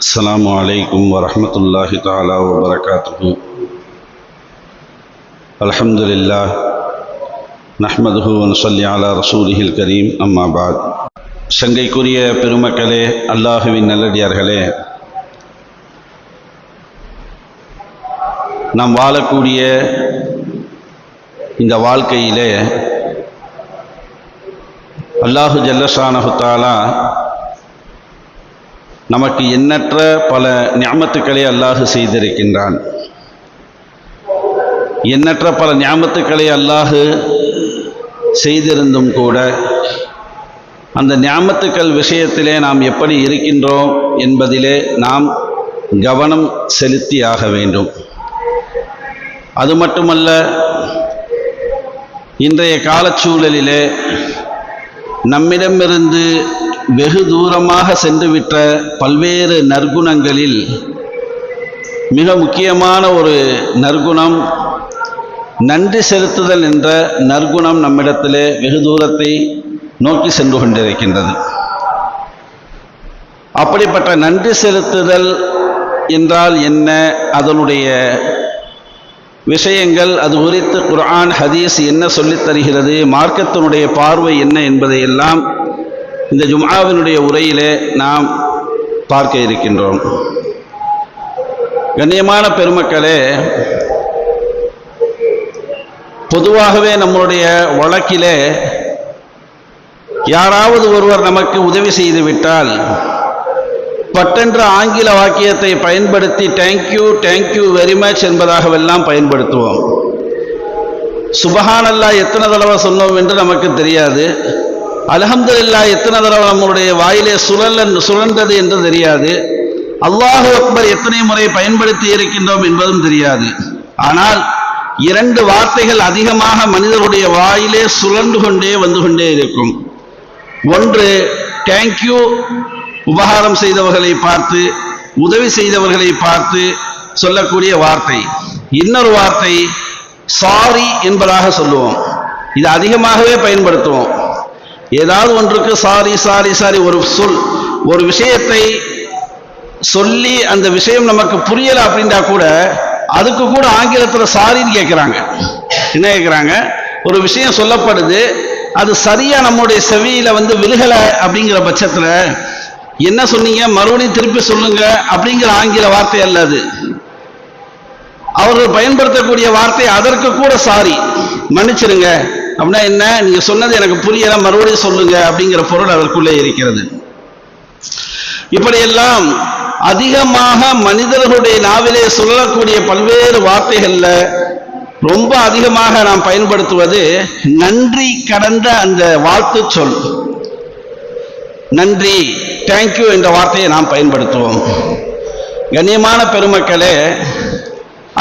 السلام عليكم ورحمة الله تعالى وبركاته الحمد لله نحمده ونصلي على رسوله الكريم أما بعد சங்கைக்குரிய பெருமக்களே அல்லாஹுவின் நல்லடியார்களே நாம் வாழக்கூடிய இந்த வாழ்க்கையிலே அல்லாஹு ஜல்லஷானஹுத்தாலா நமக்கு எண்ணற்ற பல ஞாபத்துக்களை அல்லாஹு செய்திருக்கின்றான். எண்ணற்ற பல ஞாபத்துக்களை அல்லாஹு செய்திருந்தும் கூட அந்த ஞாபத்துக்கள் விஷயத்திலே நாம் எப்படி இருக்கின்றோம் என்பதிலே நாம் கவனம் செலுத்தி ஆக வேண்டும். அது மட்டுமல்ல இன்றைய காலச்சூழலிலே நம்மிடமிருந்து வெகு தூரமாக சென்றுவிட்ட பல்வேறு நற்குணங்களில் மிக முக்கியமான ஒரு நற்குணம் நன்றி செலுத்துதல் என்ற நற்குணம் நம்மிடத்திலே வெகு தூரத்தை நோக்கி சென்று கொண்டிருக்கின்றது. அப்படிப்பட்ட நன்றி செலுத்துதல் என்றால் என்ன? அதனுடைய விஷயங்கள் அது குறித்து குர்ஆன் ஹதீஸ் என்ன சொல்லித் தருகிறது? மார்க்கத்தினுடைய பார்வை என்ன என்பதையெல்லாம் இந்த ஜும்ஆவினுடைய உரையிலே நாம் பார்க்க இருக்கின்றோம். கண்ணியமான பெருமக்களே பொதுவாகவே நம்முடைய வழக்கிலே யாராவது ஒருவர் நமக்கு உதவி செய்து விட்டால் பட்டென்ற ஆங்கில வாக்கியத்தை பயன்படுத்தி thank you thank you very much என்பதாகவெல்லாம் பயன்படுத்துவோம். சுபஹானல்லா எத்தனை தடவை சொன்னோம் என்று நமக்கு தெரியாது. அலஹம்துல்லா எத்தனை தடவை நம்மளுடைய வாயிலே சுழல் சுழன்றது என்று தெரியாது. அல்லாஹு அக்பர் எத்தனை முறை பயன்படுத்தி இருக்கின்றோம் என்பதும் தெரியாது. ஆனால் இரண்டு வார்த்தைகள் அதிகமாக மனிதருடைய வாயிலே சுழன்று கொண்டே வந்து கொண்டே இருக்கும். ஒன்று தேங்க்யூ உபகாரம் செய்தவர்களை பார்த்து உதவி செய்தவர்களை பார்த்து சொல்லக்கூடிய வார்த்தை. இன்னொரு வார்த்தை சாரி என்பதாக சொல்லுவோம். இது அதிகமாகவே பயன்படுத்துவோம். ஏதாவது ஒன்றுக்கு சாரி சாரி சாரி ஒரு சொல் ஒரு விஷயத்தை சொல்லி அந்த விஷயம் நமக்கு புரியலை அப்படின்றா கூட அதுக்கு கூட ஆங்கிலத்தில் சாரின்னு கேட்குறாங்க என்ன கேட்குறாங்க ஒரு விஷயம் சொல்லப்படுது அது சரியா நம்முடைய செவியில வந்து விழுகலை அப்படிங்கிற பட்சத்தில் என்ன சொன்னீங்க? மறுபடியும் திருப்பி சொல்லுங்க அப்படிங்கிற ஆங்கில வார்த்தை அல்ல அது. அவர்கள் பயன்படுத்தக்கூடிய வார்த்தை அதற்கு கூட சாரி. மன்னிச்சிருங்க. அப்படின்னா என்ன? நீங்க சொன்னது எனக்கு புரியல மறுபடியும் சொல்லுங்க அப்படிங்கிற பொருள் அதற்குள்ளே இருக்கிறது. இப்படியெல்லாம் அதிகமாக மனிதர்களுடைய நாவிலே சொல்லக்கூடிய பல்வேறு வார்த்தைகள்ல ரொம்ப அதிகமாக நாம் பயன்படுத்துவது நன்றி கடந்த அந்த வாழ்த்து சொல். நன்றி தேங்க்யூ என்ற வார்த்தையை நாம் பயன்படுத்துவோம். கண்ணியமான பெருமக்களே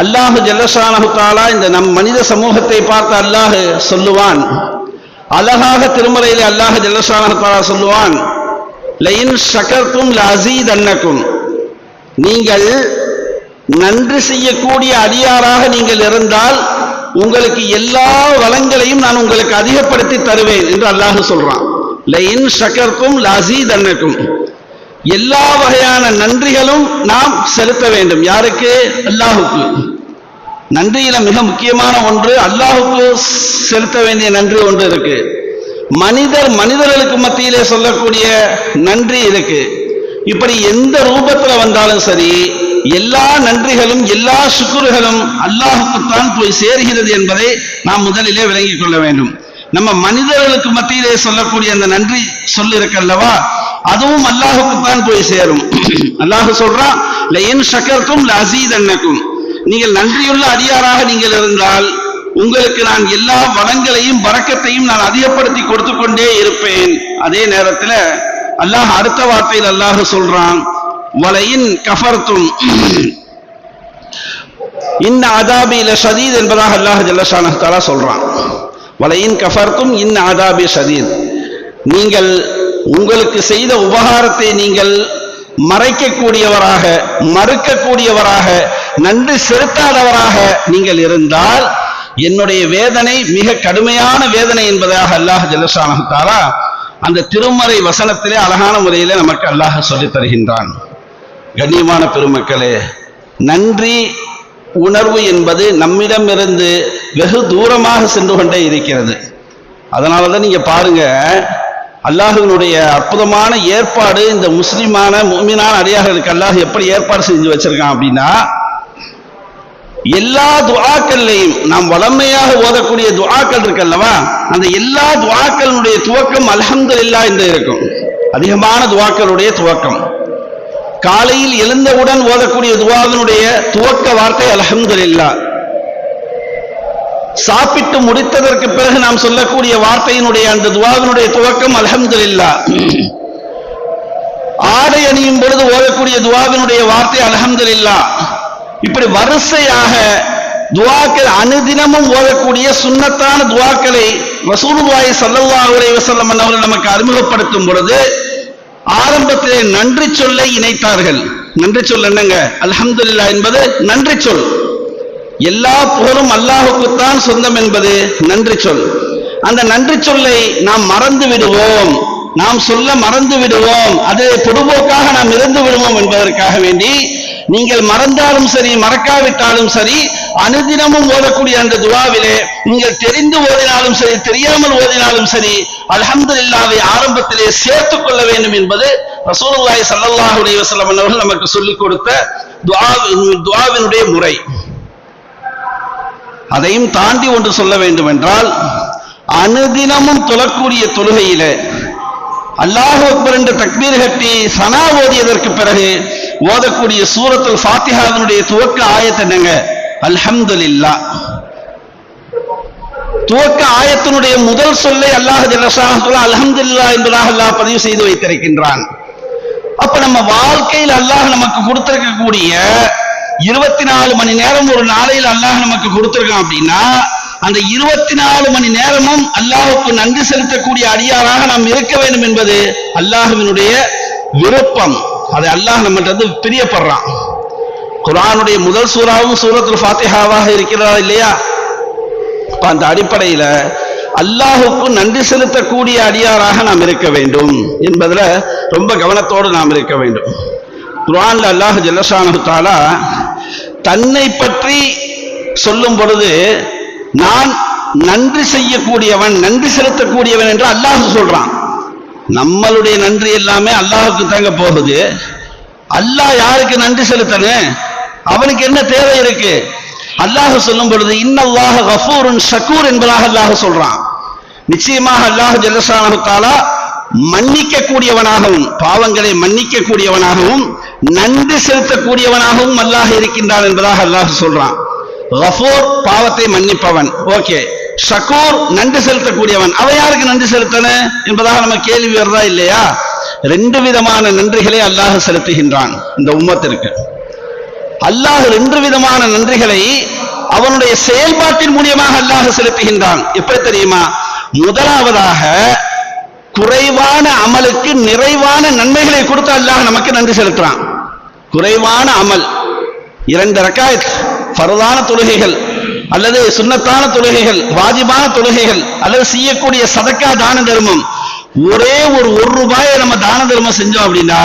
அல்லாஹு ஜல்லஷானஹுத்தாலா இந்த நம் மனித சமூகத்தை பார்த்து அல்லாஹு சொல்லுவான். அழகாக திருமலையிலே அல்லாஹ் ஜல்லஷானஹுத்தாலா சொல்லுவான். லைன் ஷகர்க்கும் லசீத் அன்னக்கும் நீங்கள் நன்றி செய்யக்கூடிய அடியாராக நீங்கள் இருந்தால் உங்களுக்கு எல்லா வளங்களையும் நான் உங்களுக்கு அதிகப்படுத்தி தருவேன் என்று அல்லாஹ் சொல்றான். லைன் ஷக்கர்க்கும் லசீத் அன்னக்கும் எல்லா வகையான நன்றிகளும் நாம் செலுத்த வேண்டும். யாருக்கு? அல்லாஹுக்கு. நன்றியில மிக முக்கியமான ஒன்று அல்லாஹுக்கு செலுத்த வேண்டிய நன்றி ஒன்று இருக்கு. மனிதர் மனிதர்களுக்கு மத்தியிலே சொல்லக்கூடிய நன்றி இருக்கு. இப்படி எந்த ரூபத்துல வந்தாலும் சரி எல்லா நன்றிகளும் எல்லா சுக்குறுகளும் அல்லாஹுக்குத்தான் போய் சேர்கிறது என்பதை நாம் முதலிலே விளங்கிக் கொள்ள வேண்டும். நம்ம மனிதர்களுக்கு மத்தியிலே சொல்லக்கூடிய அந்த நன்றி சொல்லிருக்கல்லவா அதுவும் அதுவும் அல்லாஹுக்குத்தான் போய் சேரும். அல்லாஹு சொல்றான் லயன் சக்கருக்கும் லசீத் அன்னக்கும் நீங்கள் நன்றியுள்ள அடியாராக நீங்கள் இருந்தால் உங்களுக்கு நான் எல்லா வளங்களையும் வரக்கத்தையும் நான் அதிகப்படுத்தி கொடுத்து கொண்டே இருப்பேன். அதே நேரத்தில் அல்லாஹ் அடுத்த வார்த்தையில் அல்லாஹ் சொல்றான் வலையின் கஃபர்த்தும் இன்ன அதாபியில ஷதீத் என்பதாக அல்லாஹ் ஜல்லஷானஹாலா சொல்றான். வலையின் கஃபர்த்தும் இன்ன அதாபி சதீத் நீங்கள் உங்களுக்கு செய்த உபகாரத்தை நீங்கள் மறைக்கக்கூடியவராக மறுக்கக்கூடியவராக நன்றி செலுத்தாதவராக நீங்கள் இருந்தால் என்னுடைய வேதனை மிக கடுமையான வேதனை என்பதாக அல்லாஹ் ஜல்லஷானஹாலா அந்த திருமறை வசனத்திலே அழகான முறையிலே நமக்கு அல்லாஹ் சொல்லித் தருகின்றான். கண்ணியமான பெருமக்களே நன்றி உணர்வு என்பது நம்மிடமிருந்து வெகு தூரமாக சென்று கொண்டே இருக்கிறது. அதனால தான் நீங்க பாருங்க அல்லாஹுவினுடைய அற்புதமான ஏற்பாடு இந்த முஸ்லிமான மூமினான அடியார்களுக்கு அல்லாஹ் எப்படி ஏற்பாடு செஞ்சு வச்சிருக்கான் அப்படின்னா எல்லா துவாக்கள்லையும் நாம் வளமையாக ஓதக்கூடிய துவாக்கள் இருக்கல்லவா? அந்த எல்லா துவாக்களுடைய துவக்கம் அல்ஹம்துலில்லாஹ் என்று இருக்கும். அதிகமான துவாக்களுடைய துவக்கம். காலையில் எழுந்தவுடன் ஓதக்கூடிய துவாவினுடைய துவக்க வார்த்தை அல்ஹம்துலில்லாஹ். சாப்பிட்டு முடித்ததற்கு பிறகு நாம் சொல்லக்கூடிய வார்த்தையினுடைய அந்த துவாவினுடைய துவக்கம் அல்ஹம்துலில்லாஹ் ஆடை அணியும் பொழுது ஓதக்கூடிய துவாவினுடைய வார்த்தை அல்ஹம்துலில்லாஹ் இப்படி வரிசையாக துவாக்கள் அனுதினமும் ஓதக்கூடிய சுண்ணத்தான துவாக்களை வசூலுவாய் சல்லல்லா உரை வசல்லம் அவர்கள் நமக்கு அறிமுகப்படுத்தும் பொழுது ஆரம்பத்திலே நன்றி சொல்லை இணைத்தார்கள். நன்றி சொல் என்னங்க? அல்ஹம்துலில்லாஹ் என்பது நன்றி சொல். எல்லா புகழும் அல்லாஹுக்குத்தான் சொந்தம் என்பது நன்றி சொல். அந்த நன்றி சொல்லை நாம் மறந்து விடுவோம். நாம் சொல்ல மறந்து விடுவோம். அது பொதுபோக்காக நாம் இருந்து விடுவோம் என்பதற்காக வேண்டி நீங்கள் மறந்தாலும் சரி மறக்காவிட்டாலும் சரி அனுதினமும் ஓதக்கூடிய அந்த துவாவிலே நீங்கள் தெரிந்து ஓதினாலும் சரி தெரியாமல் ஓதினாலும் சரி அல்ஹம்துலில்லாவை ஆரம்பத்திலே சேர்த்துக் கொள்ள வேண்டும் என்பது ரசூலுல்லாய் ஸல்லல்லாஹு அலைஹி அவர்கள் நமக்கு சொல்லிக் கொடுத்த துவா துவாவினுடைய முறை. அதையும் தாண்டி ஒன்று சொல்ல வேண்டும் என்றால் அனுதினமும் தொழக்கூடிய தொழுகையில அல்லாஹ் அக்பர் என்ற தக்பீர் கட்டி சனா ஓதியதற்கு பிறகு ஓதக்கூடிய சூரத்துல் ஃபாத்திஹாவினுடைய துவக்க ஆயத்தை என்னங்க? அல்ஹம்துலில்லாஹ் துவக்க ஆயத்தினுடைய முதல் சொல்லை அல்லாஹ் ஜல்லஷாஹுல்லா அல்ஹம்துலில்லாஹ் என்பதாக அல்லாஹ் பதிவு செய்து வைத்திருக்கின்றான். அப்ப நம்ம வாழ்க்கையில் அல்லாஹ் நமக்கு கொடுத்திருக்கக்கூடிய இருபத்தி நாலு மணி நேரம் ஒரு நாளையில் அல்லாஹ் நமக்கு கொடுத்துருக்கான் அப்படின்னா அந்த இருபத்தி நாலு மணி நேரமும் அல்லாஹுக்கு நன்றி செலுத்தக்கூடிய அடியாராக நாம் இருக்க வேண்டும் என்பது அல்லாஹுவினுடைய விருப்பம். அதை அல்லாஹ் நம்மகிட்ட வந்து பிரியப்படுறான். குர்ஆனுடைய முதல் சூறாவும் சூரத்தில் ஃபாத்திஹாவாக இருக்கிறதா இல்லையா? அப்ப அந்த அடிப்படையில அல்லாஹுக்கு நன்றி செலுத்தக்கூடிய அடியாராக நாம் இருக்க வேண்டும் என்பதுல ரொம்ப கவனத்தோடு நாம் இருக்க வேண்டும். குரான்ல அல்லாஹ் ஜல்லஷானு தாலா தன்னை பற்றி சொல்லும் பொழுது நான் நன்றி செய்யக்கூடியவன் நன்றி செலுத்தக்கூடியவன் என்று அல்லாஹ் சொல்றான். நம்மளுடைய நன்றி எல்லாமே அல்லாஹுக்கு தாங்க போகுது. அல்லாஹ் யாருக்கு நன்றி செலுத்தணும்? அவனுக்கு என்ன தேவை இருக்கு? அல்லாஹ் சொல்லும் பொழுது இன்னல்லாஹ் கஃபூருன் ஷக்கூர் என்பதாக அல்லாஹ் சொல்றான். நிச்சயமாக அல்லாஹ் ஜல்லஷானு தாலா மன்னிக்க கூடியவனாகவும் பாவங்களை மன்னிக்க கூடியவனாகவும் நன்றி செலுத்தக்கூடியவனாகவும் அல்லாஹ் இருக்கின்றான் என்பதாக அல்லாஹ் சொல்றான். கஃபூர் பாவத்தை மன்னிப்பவன். ஓகே. ஷக்கூர் நன்றி செலுத்தக்கூடியவன். அவன் யாருக்கு நன்றி செலுத்தன என்பதாக நம்ம கேள்வி வருதா இல்லையா? ரெண்டு விதமான நன்றிகளை அல்லாஹ் செலுத்துகின்றான் இந்த உம்மத்திற்கு. அல்லாஹ் ரெண்டு விதமான நன்றிகளை அவனுடைய செயல்பாட்டின் மூலியமாக அல்லாஹ் செலுத்துகின்றான். எப்படி தெரியுமா? முதலாவதாக குறைவான அமலுக்கு நிறைவான நன்மைகளை கொடுத்த அல்லாஹ் நமக்கு நன்றி செலுத்துறான். குறைவான அமல். இரண்டு ரக்காயத் பரதான தொழுகைகள் அல்லது சுண்ணத்தான தொழுகைகள் வாஜிபான தொழுகைகள் அல்லது செய்யக்கூடிய சதக்கா தான தர்மம். ஒரே ஒரு ஒரு ரூபாயை நம்ம தான தர்மம் செஞ்சோம் அப்படின்னா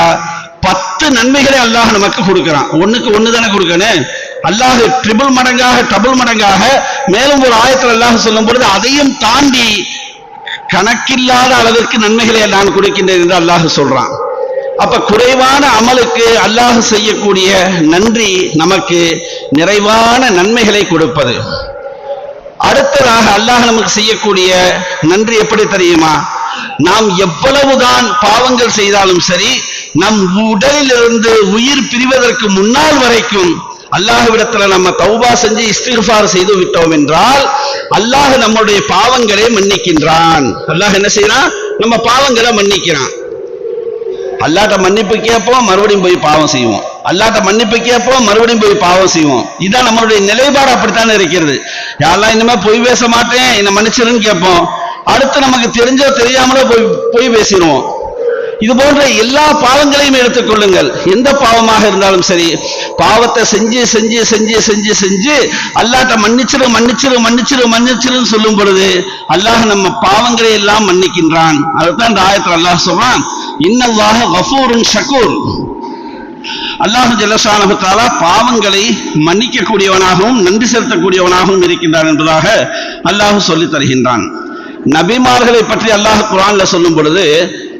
பத்து நன்மைகளை அல்லாஹ் நமக்கு கொடுக்கிறான். ஒண்ணுக்கு ஒண்ணு தானே கொடுக்கணும்? அல்லாஹ் ட்ரிபிள் மடங்காக டபுள் மடங்காக மேலும் ஒரு ஆயத்தில் அல்லாஹ் சொல்லும் பொழுது அதையும் தாண்டி கணக்கில்லாத அளவிற்கு நன்மைகளை நான் கொடுக்கின்றேன் என்று அல்லாஹ் சொல்றான். அப்ப குறைவான அமலுக்கு அல்லாஹ் செய்யக்கூடிய நன்றி நமக்கு நிறைவான நன்மைகளை கொடுப்பது. அடுத்ததாக அல்லாஹ் நமக்கு செய்யக்கூடிய நன்றி எப்படி தெரியுமா? நாம் எவ்வளவுதான் பாவங்கள் செய்தாலும் சரி நம் உடலிலிருந்து உயிர் பிரிவதற்கு முன்னால் வரைக்கும் அல்லாஹ்விடத்துல நம்ம தௌபா செஞ்சு இஸ்திஃபார் செய்து விட்டோம் என்றால் அல்லாஹ் நம்முடைய பாவங்களை மன்னிக்கின்றான். அல்லாஹ் என்ன செய்யறான்? நம்ம பாவங்களை மன்னிக்கிறான். அல்லாட்ட மன்னிப்பு கேட்போம் மறுபடியும் போய் பாவம் செய்வோம். அல்லாட்ட மன்னிப்பு கேட்போம் மறுபடியும் போய் பாவம் செய்வோம். இதான் நம்மளுடைய நிலைப்பாடு அப்படித்தானே இருக்கிறது. யாரெல்லாம் இனிமே பொய் பேச மாட்டேன் என்னை மன்னிச்சிருன்னு கேட்போம். அடுத்து நமக்கு தெரிஞ்சோ தெரியாமலோ போய் பொய் பேசிடுவோம். இது போன்ற எல்லா பாவங்களையும் எடுத்துக்கொள்ளுங்கள் எந்த பாவமாக இருந்தாலும் சரி பாவத்தை செஞ்சு செஞ்சு செஞ்சு செஞ்சு செஞ்சு அல்லாட்ட மன்னிச்சிரு மன்னிச்சிரு மன்னிச்சிரு மன்னிச்சிருன்னு சொல்லும் பொழுது அல்லாஹ் நம்ம பாவங்களை எல்லாம் மன்னிக்கின்றான். அதுதான் இந்த ஆயத்தில் அல்லாஹ் சொல்றான் இன்னல்லாக கஃபூருன் ஷக்கூர் அல்லாஹு ஜல்லஷானஹு பாவங்களை மன்னிக்கக்கூடியவனாகவும் நன்றி செலுத்தக்கூடியவனாகவும் இருக்கின்றான் என்பதாக அல்லாஹ் சொல்லி தருகின்றான். நபிமார்களை பற்றி அல்லாஹ் குரான்ல சொல்லும் பொழுது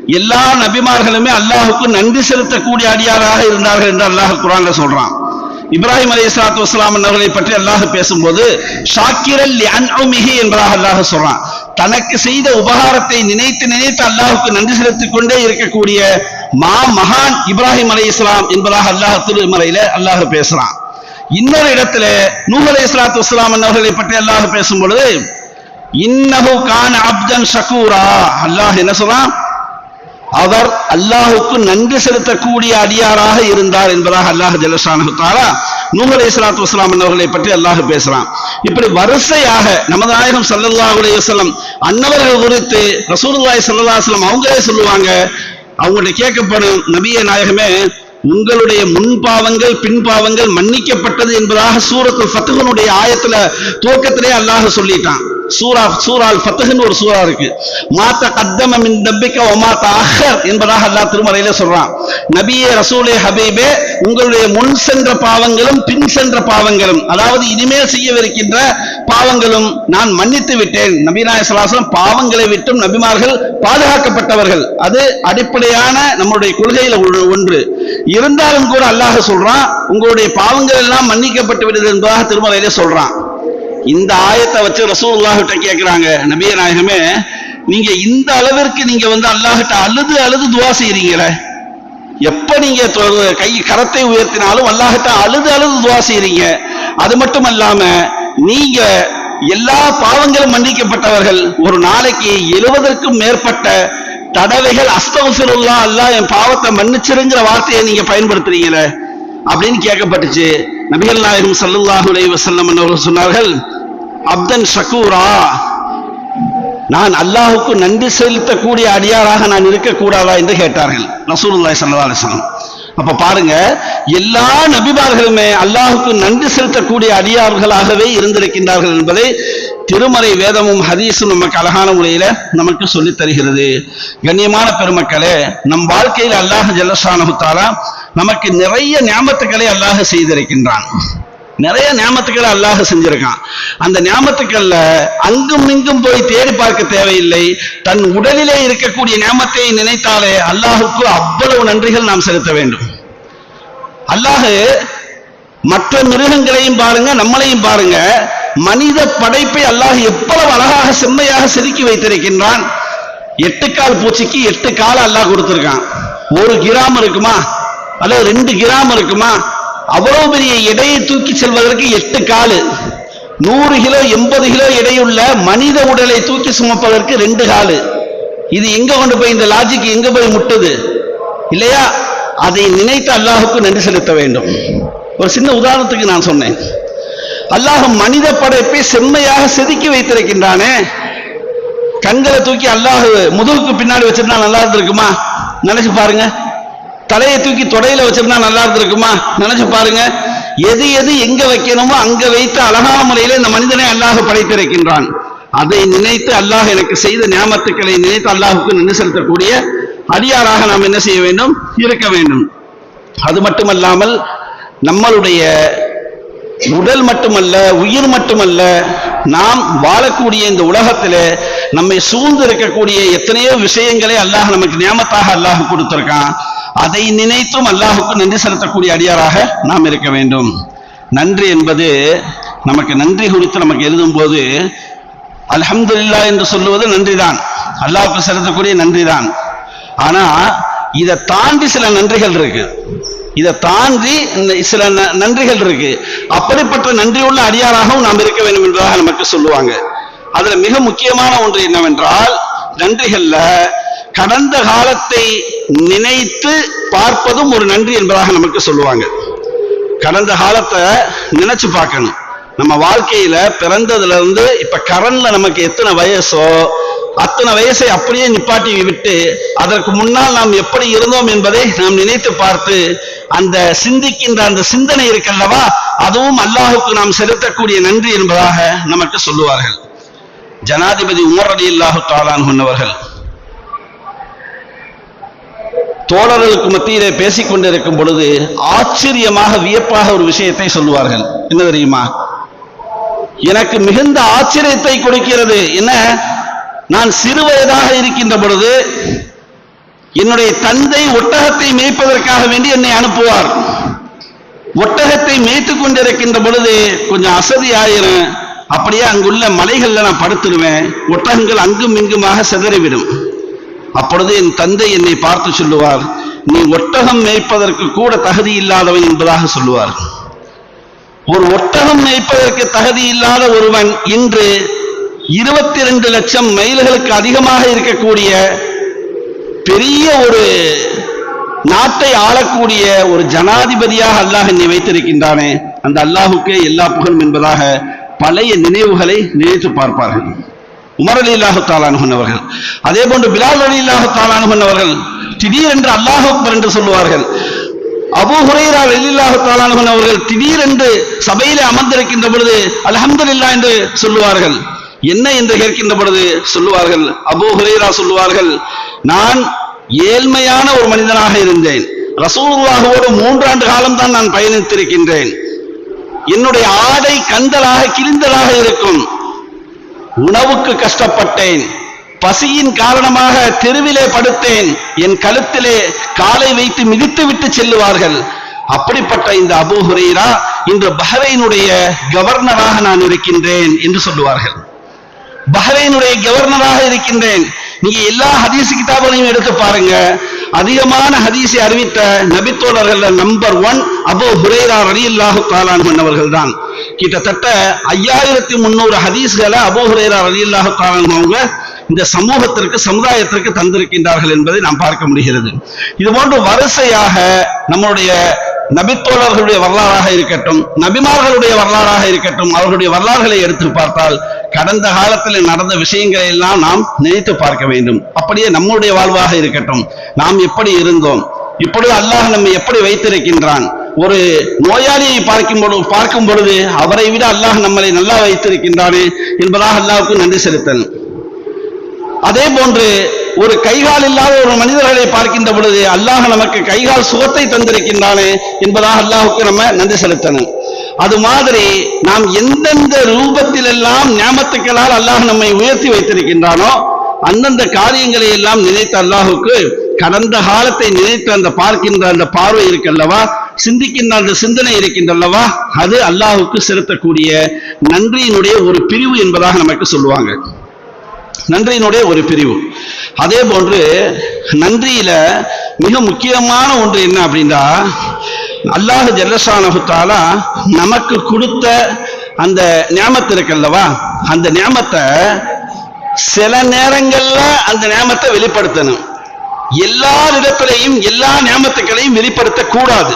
எல்லா நபிமார்களுமே அல்லாஹுக்கு நன்றி செலுத்தக்கூடிய அடியாராக இருந்தார்கள் என்று அல்லாஹ் குர்ஆன்ல சொல்றான். இப்ராஹிம் அலி இஸ்லாத்து வஸ்லாம் அவர்களை பற்றி அல்லாஹ் பேசும்போது ஷாக்கிரல் அன்மிகி என்பதாக அல்லாஹ் சொல்றான். தனக்கு செய்த உபகாரத்தை நினைத்து நினைத்து அல்லாஹுக்கு நன்றி செலுத்திக் கொண்டே இருக்கக்கூடிய மா மகான் இப்ராஹிம் அலை இஸ்லாம் என்பதாக அல்லாஹ் திருமறையில அல்லாஹ் பேசுறான். இன்னொரு இடத்துல நூஹ் அலை இஸ்லாத்து வஸ்லாம் அவர்களை பற்றி அல்லாஹ் பேசும் பொழுது இன்னஹு கான் அப்தன் ஷக்கூரா அல்லாஹ் என்ன சொல்றான்? அவர் அல்லாஹுக்கு நன்றி செலுத்தக்கூடிய அடியாராக இருந்தார் என்பதாக அல்லாஹ் ஜலசானு தாரா நூஹ் அலைஹிஸ்ஸலாத்து வஸ்லாம் அவர்களை பற்றி அல்லாஹ் பேசுறான். இப்படி வரிசையாக நமது நாயகம் ஸல்லல்லாஹு அலைஹி அன்னவர்கள் குறித்து ரசூலுல்லாஹி ஸல்லல்லாஹு அவங்களே சொல்லுவாங்க. அவங்கள்ட்ட கேட்கப்படும் நபிய நாயகமே உங்களுடைய முன்பாவங்கள் பின்பாவங்கள் மன்னிக்கப்பட்டது என்பதாக சூரத்து ஃபத்துகனுடைய ஆயத்துல துவக்கத்திலே அல்லாஹ் சொல்லிட்டான். சூரா சூரால் ஃபத்ஹுன்னு ஒரு சூரா இருக்கு. மாத்த கத்தம மின் தப்பிக்க ஒமாத்த அஹர் என்பதாக அல்லாஹ் திருமறையில சொல்றான். நபியே ரசூலே ஹபீபே உங்களுடைய முன் சென்ற பாவங்களும் பின் சென்ற பாவங்களும் அதாவது இனிமேல் செய்யவிருக்கின்ற பாவங்களும் நான் மன்னித்து விட்டேன். நபிநாய சலாசலம் பாவங்களை விட்டும் நபிமார்கள் பாதுகாக்கப்பட்டவர்கள். அது அடிப்படையான நம்முடைய கொள்கையில ஒன்று- ஒன்று. இருந்தாலும் கூட அல்லாஹ் சொல்றான் உங்களுடைய பாவங்கள் எல்லாம் மன்னிக்கப்பட்டு விடுது என்பதாக திருமலையிலே சொல்றான். இந்த ஆயத்தை வச்சு ரசூல்லாஹிட்ட கேட்கிறாங்க நபிய நாயகமே நீங்க இந்த அளவிற்கு நீங்க வந்து அல்லாஹிட்ட அழுது அழுது துவா செய்றீங்களே? எப்ப நீங்க கை கரத்தை உயர்த்தினாலும் அல்லாஹிட்ட அழுது அழுது துவா செய்றீங்க? அது மட்டும் அல்லாம நீங்க எல்லா பாவங்களும் மன்னிக்கப்பட்டவர்கள். ஒரு நாளைக்கு எழுபதற்கும் மேற்பட்ட தடவைகள் அஸ்தவசிருல்லா அல்லாஹ் என் பாவத்தை மன்னிச்சிருங்கிற வார்த்தையை நீங்க பயன்படுத்துறீங்களே? அப்படின்னு கேட்கப்பட்டுச்சு நபிகள் நாயகம் சல்லுல்லாஹு அலைஹி அவர்கள் சொன்னார்கள் அப்தன் ஷக்கூரா நான் அல்லாஹுக்கு நன்றி செலுத்தக்கூடிய அடியாராக நான் இருக்கக்கூடாதா என்று கேட்டார்கள் ரசூலுல்லாஹி சல்லா அலிஸ்லாம் அப்ப பாருங்க எல்லா நபிமார்களுமே அல்லாஹுக்கு நன்றி செலுத்தக்கூடிய அடியார்களாகவே இருந்திருக்கின்றார்கள் என்பதை திருமறை வேதமும் ஹதீஸும் நமக்கு அழகான முறையில நமக்கு சொல்லித் தருகிறது. கண்ணியமான பெருமக்களே நம் வாழ்க்கையில் அல்லாஹ் ஜல்லஷானஹு நமக்கு நிறைய ஞாபத்துக்களை அல்லாஹ் செய்திருக்கின்றான். நிறைய ஞாபத்துக்களை அல்லாஹ் செஞ்சிருக்கான். அந்த ஞாபத்துக்கள்ல அங்கும் இங்கும் போய் தேடி பார்க்க தேவையில்லை. தன் உடலிலே இருக்கக்கூடிய ஞாபத்தை நினைத்தாலே அல்லாஹுக்கு அவ்வளவு நன்றிகள் நாம் செலுத்த வேண்டும். அல்லாஹ் மற்ற மிருகங்களையும் பாருங்க நம்மளையும் பாருங்க மனித படைப்பை அல்லாஹ் எவ்வளவு அழகாக செம்மையாக செதுக்கி வைத்திருக்கின்றான். எட்டு கால் பூச்சிக்கு எட்டு கால் அல்லாஹ் கொடுத்திருக்கான். ஒரு கிராம் இருக்குமா? அல்லது ரெண்டு கிராம் இருக்குமா? அவ்வளவு பெரிய எடையை தூக்கி செல்வதற்கு எட்டு காலு. நூறு கிலோ எண்பது கிலோ எடையுள்ள மனித உடலை தூக்கி சுமப்பதற்கு ரெண்டு காலு. இது எங்க கொண்டு போய் இந்த லாஜிக் எங்க போய் முட்டுது? இல்லையா? அதை நினைத்து அல்லாஹுக்கு நன்றி செலுத்த வேண்டும். ஒரு சின்ன உதாரணத்துக்கு நான் சொன்னேன். அல்லாஹ் மனித படைப்பை செம்மையாக செதுக்கி வைத்திருக்கின்றானே. கண்களை தூக்கி அல்லாஹ் முதுகுக்கு பின்னாடி வச்சிருந்தா நல்லா இருந்திருக்குமா? நினைச்சு பாருங்க. தலையை தூக்கி தொடையில வச்சிருந்தா நல்லா இருந்திருக்குமா? நினைச்சு பாருங்க. எது எது எங்க வைக்கணுமோ அங்க வைத்து அழகான முறையில இந்த மனிதனை அல்லாஹ் படைத்திருக்கின்றான். அதை நினைத்து அல்லாஹ் எனக்கு செய்த ஞாபகத்துக்களை நினைத்து அல்லாஹுக்கு நின்று செலுத்தக்கூடிய அடியாராக நாம் என்ன செய்ய வேண்டும்? இருக்க வேண்டும். அது மட்டுமல்லாமல் நம்மளுடைய உடல் மட்டுமல்ல உயிர் மட்டுமல்ல நாம் வாழக்கூடிய இந்த உலகத்தில் நம்மை சூழ்ந்து இருக்கக்கூடிய எத்தனையோ விஷயங்களை அல்லாஹ் நமக்கு நியமத்தாக அல்லாஹ் கொடுத்துருக்கான். அதை நினைத்தும் அல்லாஹுக்கு நன்றி செலுத்தக்கூடிய அடியாராக நாம் இருக்க வேண்டும். நன்றி என்பது நமக்கு நன்றி குறித்து நமக்கு எழுதும்போது அலமதுல்லா என்று சொல்லுவது நன்றிதான். அல்லாஹுக்கு செலுத்தக்கூடிய நன்றிதான். ஆனா இதை தாண்டி சில நன்றிகள் இருக்கு. இதை தாண்டி இந்த சில ந- நன்றிகள் இருக்கு. அப்படிப்பட்ட நன்றியுள்ள அடியாராகவும் நாம் இருக்க வேண்டும் என்பதாக நமக்கு சொல்லுவாங்க. அதுல மிக முக்கியமான ஒன்று என்னவென்றால் நன்றிகள்ல கடந்த காலத்தை நினைத்து பார்ப்பதும் ஒரு நன்றி என்பதாக நமக்கு சொல்லுவாங்க. கடந்த காலத்தை நினைச்சு பார்க்கணும். நம்ம வாழ்க்கையில பிறந்ததுல இருந்து இப்ப கரண்ட்ல நமக்கு எத்தனை வயசோ அத்தனை வயசை அப்படியே நிப்பாட்டி விட்டு அதற்கு முன்னால் நாம் எப்படி இருந்தோம் என்பதை நாம் நினைத்து பார்த்து அந்த சிந்திக்கின்ற அந்த சிந்தனை இருக்கல்லவா? அதுவும் அல்லாஹுக்கு நாம் செலுத்தக்கூடிய நன்றி என்பதாக நமக்கு சொல்லுவார்கள். ஜனாதிபதி உமர் அலி அல்லாஹு தாலான் அவர்கள் தோழர்களுக்கு மத்தியிலே பேசிக் கொண்டிருக்கும் பொழுது ஆச்சரியமாக வியப்பாக ஒரு விஷயத்தை சொல்லுவார்கள். என்ன தெரியுமா? எனக்கு மிகுந்த ஆச்சரியத்தை கொடுக்கிறது. என்ன? நான் சிறுவயதாக இருக்கின்ற பொழுது என்னுடைய தந்தை ஒட்டகத்தை மேய்ப்பதற்காக வேண்டி என்னை அனுப்புவார். ஒட்டகத்தை மேய்த்து கொண்டிருக்கின்ற பொழுது கொஞ்சம் அசதி ஆயிரும் அப்படியே அங்குள்ள மலைகள்ல நான் படுத்துருவேன். ஒட்டகங்கள் அங்கும் இங்குமாக சிதறிவிடும். அப்பொழுது என் தந்தை என்னை பார்த்து சொல்லுவார் நீ ஒட்டகம் மேய்ப்பதற்கு கூட தகுதி இல்லாதவன் என்பதாக சொல்லுவார். ஒரு ஒட்டகம் மேய்ப்பதற்கு தகுதி இல்லாத ஒருவன் இன்று இருபத்தி ரெண்டு லட்சம் மைல்களுக்கு அதிகமாக இருக்கக்கூடிய பெரிய ஒரு நாட்டை ஆளக்கூடிய ஒரு ஜனாதிபதியாக அல்லாஹ் என்னை வைத்திருக்கின்றானே அந்த அல்லாஹுக்கே எல்லா புகழும் என்பதாக பழைய நினைவுகளை நினைத்து பார்ப்பார்கள். உமர் அலி இல்லாஹு தாலானுகன் அவர்கள் அதே போன்று பிலால் அலி இல்லாஹு தாலானுகன் அவர்கள் திடீரென்று அல்லாஹ் அக்பர் என்று சொல்லுவார்கள். அபூ ஹுரைரா ரலியல்லாஹு தாலானுகன் அவர்கள் திடீரென்று சபையிலே அமர்ந்திருக்கின்ற பொழுது அல்ஹம்துலில்லாஹ் என்று சொல்லுவார்கள். என்ன? என்று கேட்கின்ற பொழுது சொல்லுவார்கள். அபூ ஹுரைரா சொல்லுவார்கள் நான் ஏழ்மையான ஒரு மனிதனாக இருந்தேன். ரசூலுல்லாஹோடு மூன்றாண்டு காலம் தான் நான் பயணித்திருக்கின்றேன். என்னுடைய ஆடை கந்தலாக கிழிந்தலாக இருக்கும். உணவுக்கு கஷ்டப்பட்டேன். பசியின் காரணமாக தெருவிலே படுத்தேன். என் கழுத்திலே காலை வைத்து மிதித்து விட்டு செல்லுவார்கள். அப்படிப்பட்ட இந்த அபூ இன்று பஹ்ரைனுடைய கவர்னராக நான் இருக்கின்றேன் என்று சொல்லுவார்கள். பஹ்ரைனுடைய கவர்னராக இருக்கின்றேன். நீங்க எல்லா ஹதீஸ் கிதாபுகளையும் எடுத்து பாருங்க. அதிகமான ஹதீஸை அறிவித்த நபித்தோழர்கள் நம்பர் ஒன் அபு ஹுரேரா ரலியல்லாஹு காலான் அவர்கள் தான் கிட்டத்தட்ட ஐயாயிரத்தி முன்னூறு ஹதீஸ்களை அபு ஹுரேரா ரலியல்லாஹு காலான் அவங்க இந்த சமூகத்திற்கு சமுதாயத்திற்கு தந்திருக்கின்றார்கள் என்பதை நாம் பார்க்க முடிகிறது. இது போன்று வரிசையாக நம்முடைய நபித்தோழர்களுடைய வரலாறாக இருக்கட்டும் நபிமார்களுடைய வரலாறாக இருக்கட்டும் அவர்களுடைய வரலாறுகளை எடுத்து பார்த்தால் கடந்த காலத்தில் நடந்த விஷயங்களை எல்லாம் நாம் நினைத்து பார்க்க வேண்டும். அப்படியே நம்முடைய வாழ்வாக இருக்கட்டும். நாம் எப்படி இருந்தோம்? இப்பொழுது அல்லாஹ் நம்மை எப்படி வைத்திருக்கின்றான்? ஒரு நோயாளியை பார்க்கும் பொழுது பார்க்கும் பொழுது அவரை விட அல்லாஹ் நம்மளை நல்லா வைத்திருக்கின்றானே என்பதாக அல்லாஹ்வுக்கு நன்றி செலுத்தல். அதே போன்று ஒரு கைகால் இல்லாத ஒரு மனிதர்களை பார்க்கின்ற பொழுது அல்லாஹ் நமக்கு கைகால் சுகத்தை தந்திருக்கின்றானே என்பதாக அல்லாஹுக்கு நம்ம நன்றி செலுத்தணும். அது மாதிரி நாம் எந்தெந்த ரூபத்திலெல்லாம் ஞாபகத்துக்களால் அல்லாஹ் நம்மை உயர்த்தி வைத்திருக்கின்றானோ அந்தந்த காரியங்களை எல்லாம் நினைத்த அல்லாஹுக்கு கடந்த காலத்தை நினைத்து அந்த பார்க்கின்ற அந்த பார்வை இருக்கல்லவா? சிந்திக்கின்ற அந்த சிந்தனை இருக்கின்றல்லவா? அது அல்லாஹுக்கு செலுத்தக்கூடிய நன்றியினுடைய ஒரு பிரிவு என்பதாக நமக்கு சொல்லுவாங்க. நன்றியினுடைய ஒரு பிரிவு. அதே போன்று நன்றியில மிக முக்கியமான ஒன்று என்ன அப்படின்னா அல்லாஹ் ஜல்லசானகுத்தாலா நமக்கு கொடுத்த அந்த ஞாபகத்து இருக்குல்லவா அந்த ஞாபகத்தை சில நேரங்கள்ல அந்த ஞாபகத்தை வெளிப்படுத்தணும். எல்லா இடத்திலையும் எல்லா ஞாபகத்துக்களையும் வெளிப்படுத்த கூடாது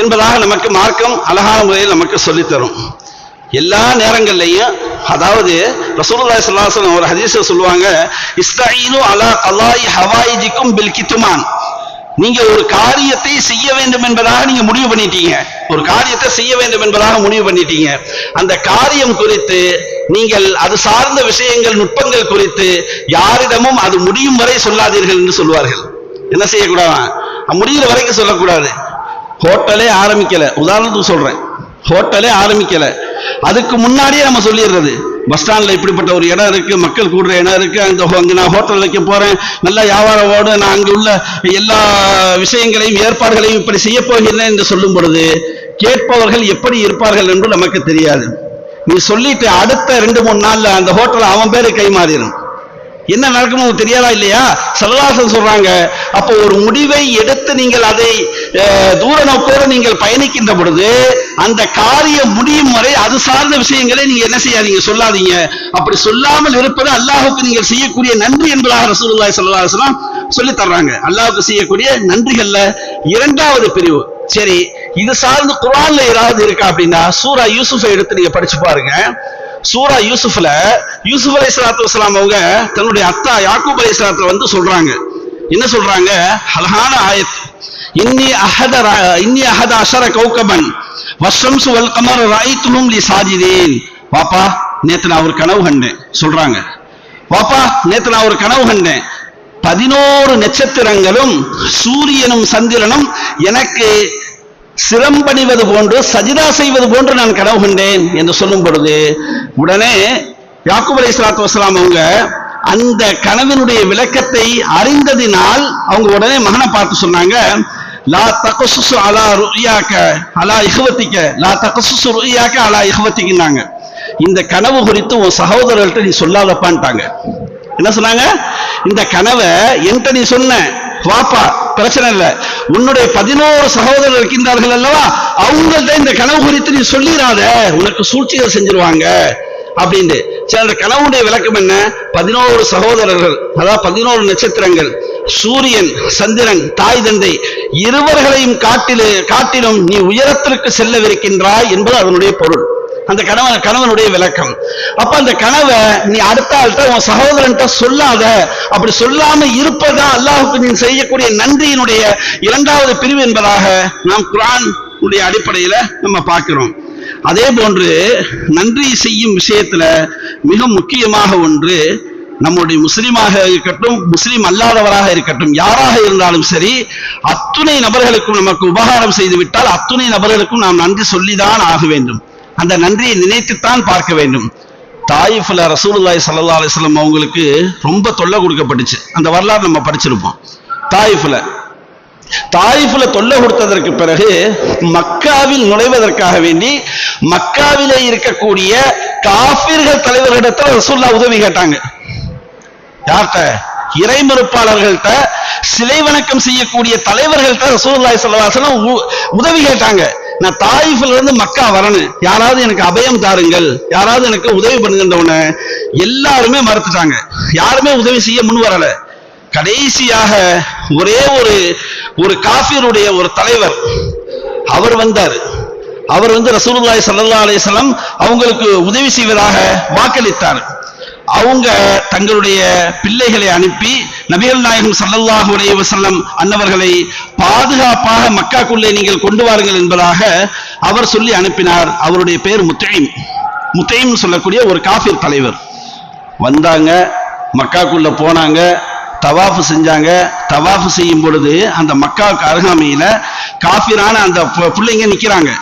என்பதாக நமக்கு மார்க்கம் அழகான முறையில் நமக்கு சொல்லித்தரும். எல்லா நேரங்கள்லையும் அதாவது ரசூலுல்லாஹி ஸல்லல்லாஹு அலைஹி வஸல்லம் ஒரு ஹதீஸ்ல சொல்லுவாங்க இஸ்தஈனு அலா கலாய் ஹவாயிஜிக்கும் பில் கித்துமான் நீங்க ஒரு காரியத்தை செய்ய வேண்டும் என்பதாக நீங்க முடிவு பண்ணிட்டீங்க. ஒரு காரியத்தை செய்ய வேண்டும் என்பதாக முடிவு பண்ணிட்டீங்க. அந்த காரியம் குறித்து நீங்கள் அது சார்ந்த விஷயங்கள் நுட்பங்கள் குறித்து யாரிடமும் அது முடியும் வரை சொல்லாதீர்கள் என்று சொல்வார்கள். என்ன செய்யக்கூடாது? முடிகிற வரைக்கும் சொல்லக்கூடாது. ஹோட்டலே ஆரம்பிக்கல. உதாரணத்துக்கு சொல்றேன். ஹோட்டலே ஆரம்பிக்கல. அதுக்கு முன்னாடியே நம்ம சொல்லிடுறது. பஸ் ஸ்டாண்ட்ல இப்படிப்பட்ட ஒரு இடம் இருக்கு மக்கள் கூடுற இடம் இருக்கு. அந்த ஹோ- நான் ஹோட்டல் வைக்க போறேன். நல்ல வியாபாரம் ஓடு நான் அங்கே உள்ள எல்லா விஷயங்களையும் ஏற்பாடுகளையும் இப்படி செய்ய போகிறேன் என்று சொல்லும் பொழுது கேட்பவர்கள் எப்படி இருப்பார்கள் என்று நமக்கு தெரியாது. நீ சொல்லிட்டு அடுத்த ரெண்டு மூணு நாள்ல அந்த ஹோட்டல் அவன் பேரை கை மாறிடும் என்ன நடக்கணும் உங்களுக்கு தெரியாதா இல்லையா? சரதாசன் சொல்றாங்க அப்போ ஒரு முடிவை எடுத்து நீங்கள் அதை தூர நோக்கோடு நீங்கள் பயணிக்கின்ற பொழுது அந்த காரியம் முடியும் வரை அது சார்ந்த விஷயங்களை நீங்க என்ன செய்யாதீங்க சொல்லாதீங்க. அப்படி சொல்லாமல் இருப்பது அல்லாஹுக்கு நீங்கள் செய்யக்கூடிய நன்றி என்பதாக ரசூலுல்லாஹி சல்லாஹலாம் சொல்லி தர்றாங்க. அல்லாஹுக்கு செய்யக்கூடிய நன்றிகள்ல இரண்டாவது பிரிவு. சரி இது சார்ந்து குரான்ல ஏதாவது இருக்கா அப்படின்னா சூரா யூசுஃபை எடுத்து நீங்க படிச்சு பாருங்க. சூரா யூசுஃப்ல யூசுப் அலி சலாத்து வசலாம் அவங்க தன்னுடைய அத்தா யாக்கூப் அலை வந்து சொல்றாங்க. என்ன சொல்றாங்க? அழகான ஆயத். இன்னி அஹத ர- இன்னி அஹத அஷர கௌகபன் வஷம்சு வல் கமர் ராய்த்துஹும் லி சாஜிதீன். பாப்பா நேத்து நான் ஒரு கனவு கண்டேன். சொல்றாங்க. பாப்பா நேத்து நான் ஒரு கனவு கண்டேன். பதினோரு நட்சத்திரங்களும் சூரியனும் சந்திரனும் எனக்கு சிரம்பணிவது போன்று சஜிதா செய்வது போன்று நான் கனவு கண்டேன் என்று சொல்லும் பொழுது உடனே யாக்குப் அலி சலாத்து வசலாம் அவங்க அந்த கனவினுடைய விளக்கத்தை அறிந்ததினால் அவங்க உடனே மகனை பார்த்து சொன்னாங்க லா தகசுசு அலா ருயாக்க அலா இஹ்வத்திக்க லா தகசுசு ருயாக்க அலா இஹ்வத்திக்குனாங்க இந்த கனவு குறித்து உன் சகோதரர்கள்ட்ட நீ சொல்லாதப்பான்ட்டாங்க. என்ன சொன்னாங்க? இந்த கனவை என்கிட்ட நீ சொன்ன வாப்பா பிரச்சனை இல்லை. உன்னுடைய பதினோரு சகோதரர் இருக்கின்றார்கள் அல்லவா? அவங்கள்ட்ட இந்த கனவு குறித்து நீ சொல்லிடாத உனக்கு சூழ்ச்சிகள் செஞ்சிருவாங்க. அப்படின்னு சில கனவுடைய விளக்கம் என்ன? பதினோரு சகோதரர்கள் அதாவது பதினோரு நட்சத்திரங்கள் சூரியன் சந்திரன் தாய் தந்தை இருவர்களையும் காட்டிலே காட்டிலும் நீ உயரத்திற்கு செல்லவிருக்கின்றாய் என்பது அதனுடைய பொருள். அந்த கணவன் கணவனுடைய விளக்கம். அப்ப அந்த கனவை நீ அடுத்த ஆள்கிட்ட உன் சகோதரன்கிட்ட சொல்லாத. அப்படி சொல்லாம இருப்பதா அல்லாஹுக்கு நீ செய்யக்கூடிய நன்றியினுடைய இரண்டாவது பிரிவு என்பதாக நாம் குரான் உடைய அடிப்படையில நம்ம பார்க்கிறோம். அதே போன்று நன்றி செய்யும் விஷயத்துல மிக முக்கியமாக ஒன்று நம்முடைய முஸ்லீமாக இருக்கட்டும் முஸ்லீம் அல்லாதவராக இருக்கட்டும் யாராக இருந்தாலும் சரி அத்துணை நபர்களுக்கும் நமக்கு உபகாரம் செய்து விட்டால் அத்துணை நபர்களுக்கும் நாம் நன்றி சொல்லிதான் ஆக வேண்டும். அந்த நன்றியை நினைத்துத்தான் பார்க்க வேண்டும். தாயிஃபில் ரசூலுல்லாய் சல்லா அலைஹி அவங்களுக்கு ரொம்ப தொல்லை கொடுக்கப்பட்டுச்சு. அந்த வரலாறு நம்ம படிச்சிருப்போம். தாயிஃபில். தாயிஃபில் தொல்லை கொடுத்ததற்கு பிறகு மக்காவில் நுழைவதற்காக வேண்டி மக்காவிலே இருக்கக்கூடிய காஃபிர்கள் தலைவர்களிடத்தில் ரசூல்லா உதவி கேட்டாங்க. யார்கிட்ட? இறை மறுப்பாளர்கள்ட்ட சிலை வணக்கம் செய்யக்கூடிய தலைவர்கள்ட்ட ரசூல்லாய் ஸல்லல்லாஹு உ- உதவி கேட்டாங்க. நான் தாயிஃபில் இருந்து மக்கா வரணும் யாராவது எனக்கு அபயம் தாருங்கள். யாராவது எனக்கு உதவி பண்ணுங்கன்றவன எல்லாருமே மறுத்துட்டாங்க. யாருமே உதவி செய்ய முன் வரல. கடைசியாக ஒரே ஒரு ஒரு காஃபியருடைய ஒரு தலைவர் அவர் வந்தார். அவர் வந்து ரசூலுல்லாய் சல்லா அலிஸ்லாம் அவங்களுக்கு உதவி செய்வதாக வாக்களித்தார். அவங்க தங்களுடைய பிள்ளைகளை அனுப்பி நபிகள் நாயகம் சல்லல்லாஹு அலைஹி வஸல்லம் அன்னவர்களை பாதுகாப்பாக மக்காக்குள்ளே நீங்கள் கொண்டு வாருங்கள் என்பதாக அவர் சொல்லி அனுப்பினார். அவருடைய பேர் முத்தைம். முத்தைம் சொல்லக்கூடிய ஒரு காஃபிர் தலைவர். வந்தாங்க மக்காக்குள்ள போனாங்க தவாஃபு செஞ்சாங்க. தவாஃப் செய்யும் பொழுது அந்த மக்காவுக்கு அருகாமையில காஃபிரான அந்த பிள்ளைங்க நிக்கிறாங்க.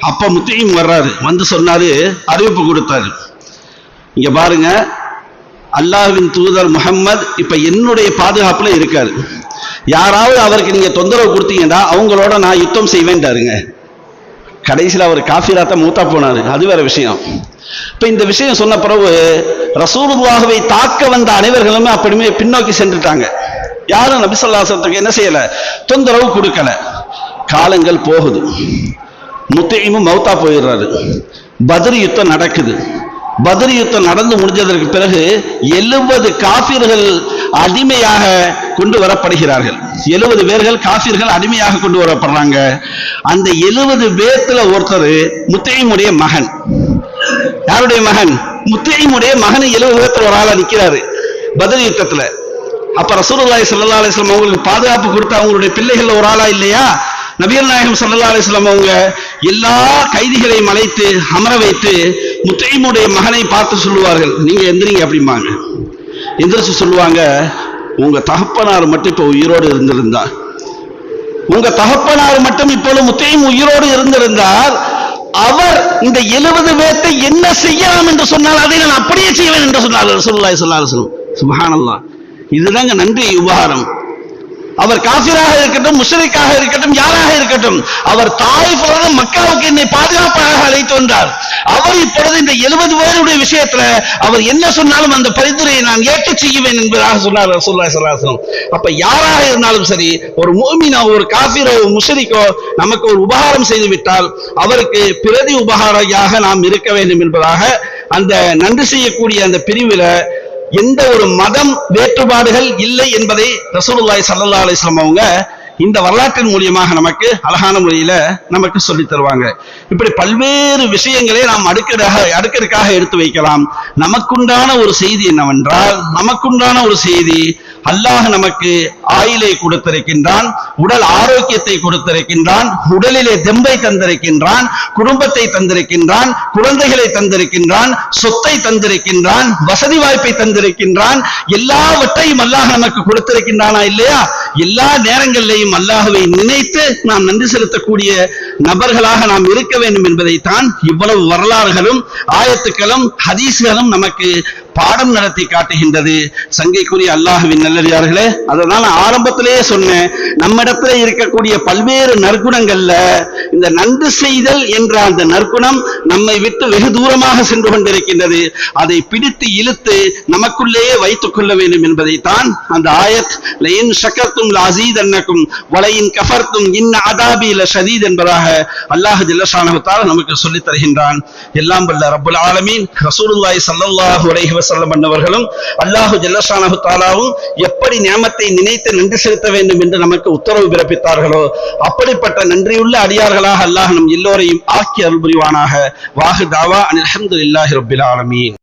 அப்ப முத்தையும் வர்றாரு. வந்து சொன்னாரு அறிவிப்பு கொடுத்தாரு. இங்க பாருங்க அல்லாஹ்வின் தூதர் முகம்மது இப்ப என்னுடைய பாதுகாப்புல இருக்காரு. யாராவது அவருக்கு நீங்க தொந்தரவு கொடுத்தீங்கன்னா அவங்களோட நான் யுத்தம் செய்வேன்டாருங்க. கடைசியில் அவர் காஃபிராத்த மூத்தா போனாரு. அது வேற விஷயம். இப்ப இந்த விஷயம் சொன்ன பிறகு ரசூலுல்லாஹுவை தாக்க வந்த அனைவர்களுமே அப்படிமே பின்னோக்கி சென்றுட்டாங்க. யாரும் நபிசல்லாசத்துக்கு என்ன செய்யல? தொந்தரவு கொடுக்கல. காலங்கள் போகுது. முத்தையும் மௌத்தா போயிடுறாரு. பதில் யுத்தம் நடக்குது. பதில் யுத்தம் நடந்து முடிஞ்சதற்கு பிறகு எழுபது காபிர்கள் அடிமையாக கொண்டு வரப்படுகிறார்கள். எழுபது பேர்கள் காபிர்கள் அடிமையாக கொண்டு வரப்படுறாங்க. அந்த எழுபது பேத்துல ஒருத்தர் முத்தையமுடைய மகன். யாருடைய மகன்? முத்தையமுடைய மகன் எழுபது பேர்த்துல ஒரு ஆளா நிக்கிறாரு பதில் யுத்தத்துல. அப்ப ரசூலுல்லாஹி சல்லா அலிஸ்லாம் அவங்களுக்கு பாதுகாப்பு கொடுத்த அவங்களுடைய பிள்ளைகள் ஒரு ஆளா இல்லையா? நபிகள் நாயகம் சல்லா அலிஸ்லாம் அவங்க எல்லா கைதிகளையும் அழைத்து அமர வைத்து முத்தைமுடைய மகனை பார்த்து சொல்லுவார்கள். நீங்க எந்திரிங்க அப்படிம்பாங்க. எந்திரிச்சு சொல்லுவாங்க உங்க தகப்பனார் மட்டும் இப்ப உயிரோடு இருந்திருந்தா உங்க தகப்பனார் மட்டும் இப்பொழுது முத்தையும் உயிரோடு இருந்திருந்தார் அவர் இந்த எழுபது பேர்த்தை என்ன செய்யலாம் என்று சொன்னால் அதை நான் அப்படியே செய்வேன் என்று சொன்னார் ரசூலுல்லாஹி ஸல்லல்லாஹு அலைஹி இதுதாங்க நன்றி உபகாரம். அவர் காசிராக இருக்கட்டும் முஷரிக்காக இருக்கட்டும் யாராக இருக்கட்டும் அவர் தாய்ஃபிலிருந்து மக்காவுக்கு என்னை பாதுகாப்பாக அழைத்து வந்தார். அவர் இப்பொழுது இந்த எழுபது பேருடைய விஷயத்துல அவர் என்ன சொன்னாலும் அந்த பரிந்துரையை நான் ஏற்று செய்வேன் என்பதாக சொன்னார் ரசூலுல்லாஹி ஸல்லல்லாஹு அப்ப யாராக இருந்தாலும் சரி ஒரு மோமினோ ஒரு காசிரோ முஷரிக்கோ நமக்கு ஒரு உபகாரம் செய்து விட்டால் அவருக்கு பிரதி உபகாரியாக நாம் இருக்க வேண்டும் என்பதாக அந்த நன்றி செய்யக்கூடிய அந்த பிரிவில் எந்த ஒரு மதம் வேற்றுப்பாடுகள் இல்லை என்பதை ரசூலுல்லாய் சல்லா அலிஸ்லாம் அவங்க இந்த வரலாற்றின் மூலியமாக நமக்கு அழகான முறையில நமக்கு சொல்லித் தருவாங்க. இப்படி பல்வேறு விஷயங்களை நாம் அடுக்கடாக அடுக்கடுக்காக எடுத்து வைக்கலாம். நமக்குண்டான ஒரு செய்தி என்னவென்றால் நமக்குண்டான ஒரு செய்தி அல்லாஹ் நமக்கு ஆயிலை கொடுத்திருக்கின்றான் உடல் ஆரோக்கியத்தை கொடுத்திருக்கின்றான் உடலிலே தெம்பை தந்திருக்கின்றான் குடும்பத்தை தந்திருக்கின்றான் குழந்தைகளை தந்திருக்கின்றான் சொத்தை தந்திருக்கின்றான் வசதி வாய்ப்பை தந்திருக்கின்றான். எல்லாவற்றையும் அல்லாஹ் நமக்கு கொடுத்திருக்கின்றானா இல்லையா? எல்லா நேரங்களிலேயும் அல்லாஹுவை நினைத்து நாம் நன்றி செலுத்தக்கூடிய நபர்களாக நாம் இருக்க வேண்டும் என்பதைத்தான் இவ்வளவு வரலாறுகளும் ஆயத்துக்களும் ஹதீஸ்களும் நமக்கு பாடம் நடத்தி காட்டுகின்றது. சங்கைக்குரிய அல்லாஹ்வின் நல்லடியார்களே அதனால ஆரம்பத்திலேயே சொன்னேன் நம்மிடத்துல இருக்கக்கூடிய பல்வேறு நற்குணங்கள்ல இந்த நன்றி செய்தல் என்ற அந்த நற்குணம் நம்மை விட்டு வெகு தூரமாக சென்று கொண்டிருக்கின்றது. அதை பிடித்து இழுத்து நமக்குள்ளேயே வைத்துக் கொள்ள வேண்டும் என்பதைத்தான் அந்த ஆயத். லயின் ஷக்கத்தும் லசீதன்னக்கும் வலையின் கஃபர்த்தும் இன் அதாபி ல ஷதீத் என்பதாக அல்லாஹு ஜல்லஷானஹுத்தால நமக்கு சொல்லித் தருகின்றான். எல்லாம் வல்ல ரபுல் ஆலமீன். ரசூலுல்லாய் ஸல்லல்லாஹு அலைஹி வசல்லம் பண்ணவர்களும் அல்லாஹு ஜல்லஷானஹு தாலாவும் எப்படி நியமத்தை நினைத்து நன்றி செலுத்த வேண்டும் என்று நமக்கு உத்தரவு பிறப்பித்தார்களோ அப்படிப்பட்ட நன்றியுள்ள அடியார்களாக அல்லாஹ் நம் எல்லோரையும் ஆக்கி அருள் புரிவானாக வாஹு தாவா அலமது இல்லாஹி ரப்பில் ஆலமீன்.